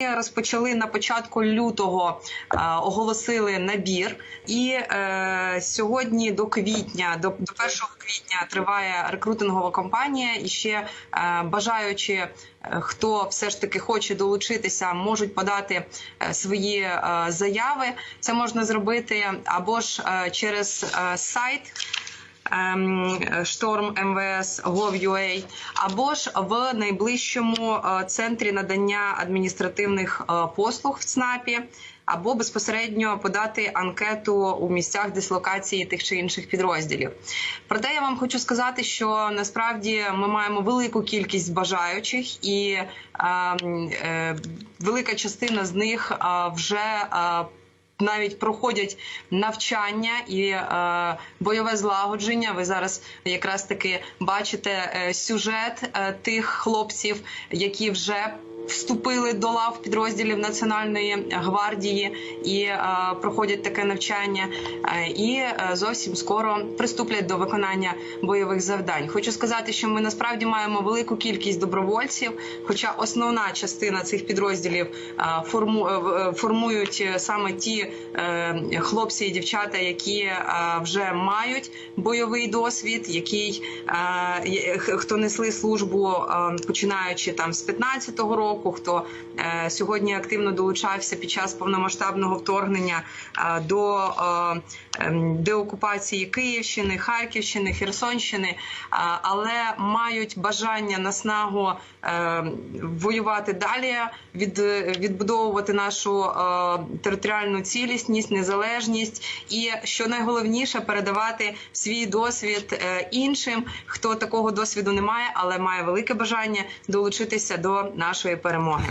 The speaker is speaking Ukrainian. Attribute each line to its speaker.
Speaker 1: Розпочали на початку лютого, оголосили набір, і е, сьогодні до квітня, до, до 1 квітня триває рекрутингова кампанія. І ще е, бажаючи, е, хто все ж таки хоче долучитися, можуть подати е, свої е, заяви. Це можна зробити або ж е, через е, сайт шторм МВС Gov.ua, або ж в найближчому е, центрі надання адміністративних е, послуг в ЦНАПі, або безпосередньо подати анкету у місцях дислокації тих чи інших підрозділів. Проте я вам хочу сказати, що насправді ми маємо велику кількість бажаючих, і е, е, велика частина з них е, вже е, навіть проходять навчання і е, бойове злагодження. Ви зараз якраз таки бачите е, сюжет е, тих хлопців, які вже вступили до лав підрозділів Національної гвардії і е, проходять таке навчання, е, і е, зовсім скоро приступлять до виконання бойових завдань. Хочу сказати, що ми насправді маємо велику кількість добровольців, хоча основна частина цих підрозділів форму, формують саме ті хлопці і дівчата, які вже мають бойовий досвід, який хто несли службу починаючи там з 15-го року, хто е, сьогодні активно долучався під час повномасштабного вторгнення е, до е, ем, деокупації Київщини, Харківщини, Херсонщини, але мають бажання наснагу воювати далі, від, відбудовувати нашу територіальну цілісність, незалежність і що найголовніше передавати свій досвід іншим, хто такого досвіду не має, але має велике бажання долучитися до нашої перемоги.